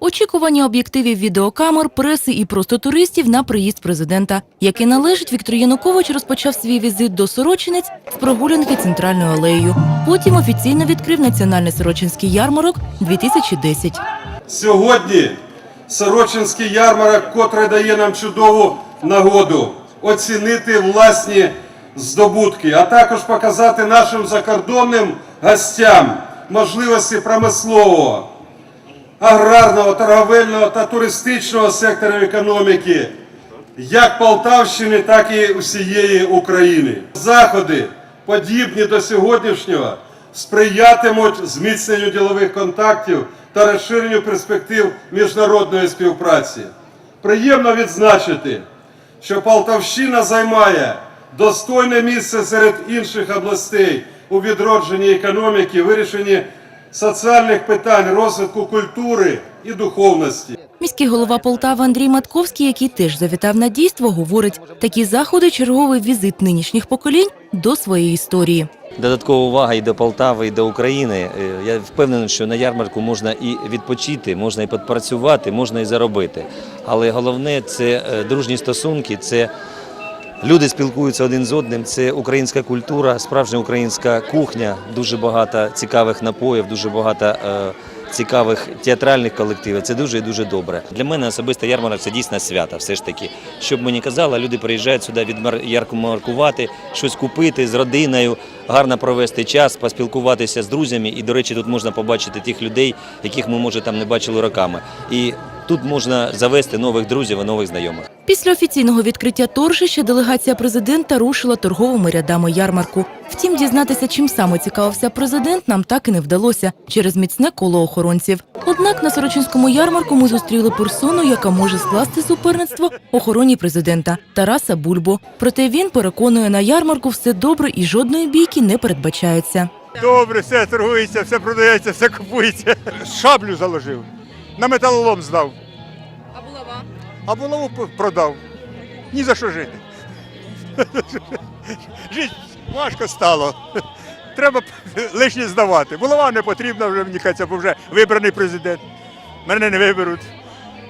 Очікування об'єктивів відеокамер, преси і просто туристів на приїзд президента, який належить Віктор Янукович розпочав свій візит до Сорочинець з прогулянки центральною алеєю. Потім офіційно відкрив національний сорочинський ярмарок 2010. Сьогодні Сорочинський ярмарок, котрий дає нам чудову нагоду оцінити власні здобутки, а також показати нашим закордонним гостям можливості промислового, аграрного, торговельного та туристичного секторів економіки, як Полтавщини, так і усієї України. Заходи, подібні до сьогоднішнього, сприятимуть зміцненню ділових контактів та розширенню перспектив міжнародної співпраці. Приємно відзначити, що Полтавщина займає достойне місце серед інших областей у відродженні економіки, вирішенні соціальних питань, розвитку культури і духовності. Міський голова Полтави Андрій Матковський, який теж завітав на дійство, говорить, такі заходи черговий візит нинішніх поколінь до своєї історії. Додаткова увага і до Полтави, і до України. Е, Я впевнений, що на ярмарку можна і відпочити, можна і підпрацювати, можна і заробити. Але головне це е, дружні стосунки, це люди спілкуються один з одним. Це українська культура, справжня українська кухня, дуже багато цікавих напоїв, дуже багато. е, Цікавих театральних колективів це дуже і дуже добре. Для мене особисто ярмарок це дійсно свято. Все ж таки, щоб мені казали, люди приїжджають сюди відмаркувати, щось купити з родиною, гарно провести час, поспілкуватися з друзями. І, до речі, тут можна побачити тих людей, яких ми може там не бачили роками. І тут можна завести нових друзів і нових знайомих. Після офіційного відкриття торжища делегація президента рушила торговими рядами ярмарку. Втім, дізнатися, чим саме цікавився президент, нам так і не вдалося через міцне коло охоронців. Однак на Сорочинському ярмарку ми зустріли персону, яка може скласти суперництво охороні президента Тараса Бульбо. Проте він переконує на ярмарку все добре і жодної бійки не передбачається. Добре, все торгується, все продається, все купується. Шаблю заложив, на металолом здав. А булаву продав. Ні за що жити. Жити важко стало. Треба лишнє здавати. Булава не потрібна вже, мені кажеться, бо вже вибраний президент. Мене не виберуть.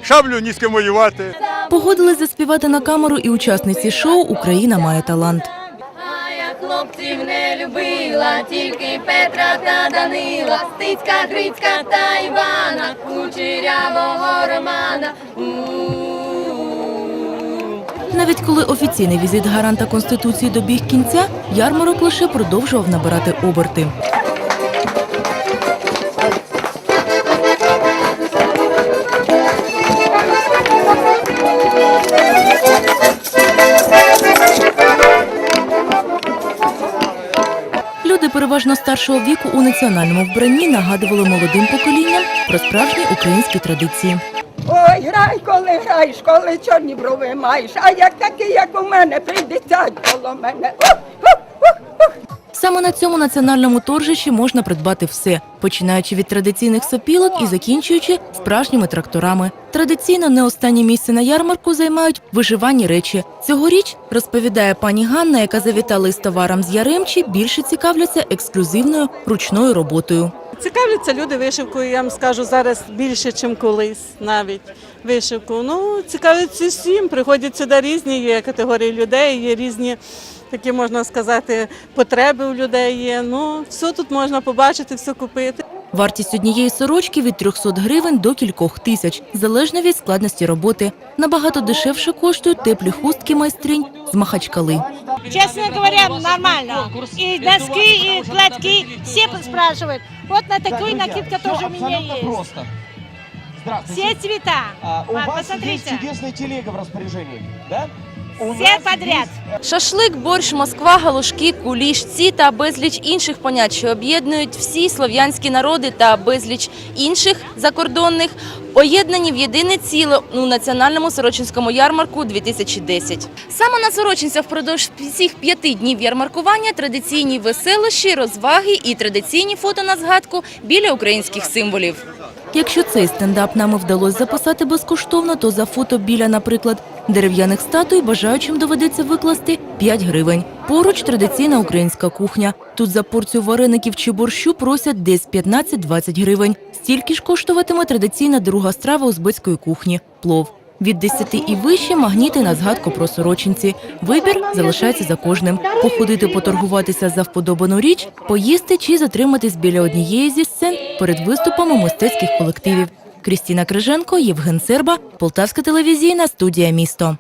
Шаблю ні з ким воювати. Погодились заспівати на камеру і учасниці шоу Україна має талант. А я хлопців не любила, тільки Петра та Данила, Стицька, Грицька та Івана, кучерявого Романа. У-у-у. Навіть коли офіційний візит гаранта конституції добіг кінця, ярмарок лише продовжував набирати оберти. Люди переважно старшого віку у національному вбранні нагадували молодим поколінням про справжні українські традиції. Ой, грай, коли граєш, коли чорні брови маєш, а як такий, як у мене, прийдеться коло мене. Саме на цьому національному торжищі можна придбати все, починаючи від традиційних сопілок і закінчуючи справжніми тракторами. Традиційно не останнє місце на ярмарку займають виживані речі. Цьогоріч розповідає пані Ганна, яка завітала із товаром з Яремчі, більше цікавляться ексклюзивною ручною роботою. Цікавляться люди вишивкою, я вам скажу зараз більше, ніж колись навіть вишивку. Ну, цікавляться всім, приходять сюди різні є категорії людей, є різні такі, можна сказати, потреби у людей є. Ну, все тут можна побачити, все купити. Вартість однієї сорочки від 300 гривень до кількох тисяч, залежно від складності роботи. Набагато дешевше коштують теплі хустки майстринь з махачкали. Честно говоря, нормально. И носки, и платки. Все спрашивают. Вот на такой накидка тоже у меня есть. Просто. Здравствуйте. Все цвета. А, у вас есть чудесная телега в распоряжении, да? Все подряд. Шашлик, борщ, москва, галушки, куліш, ці та безліч інших понять, що об'єднують всі слов'янські народи та безліч інших закордонних, поєднані в єдине ціле у національному сорочинському ярмарку 2010. Саме на Сорочинцях впродовж всіх п'яти днів ярмаркування традиційні веселощі, розваги і традиційні фото на згадку біля українських символів. Якщо цей стендап нам і вдалося записати безкоштовно, то за фото біля, наприклад, Дерев'яних статуй бажаючим доведеться викласти 5 гривень. Поруч традиційна українська кухня. Тут за порцію вареників чи борщу просять десь 15-20 гривень. Стільки ж коштуватиме традиційна друга страва узбецької кухні – плов. Від 10 і вище магніти на згадку про сорочинці. Вибір залишається за кожним. Походити, поторгуватися за вподобану річ, поїсти чи затриматись біля однієї зі сцен перед виступами мистецьких колективів. Крістіна Криженко, Євген Серба, Полтавська телевізійна студія «Місто».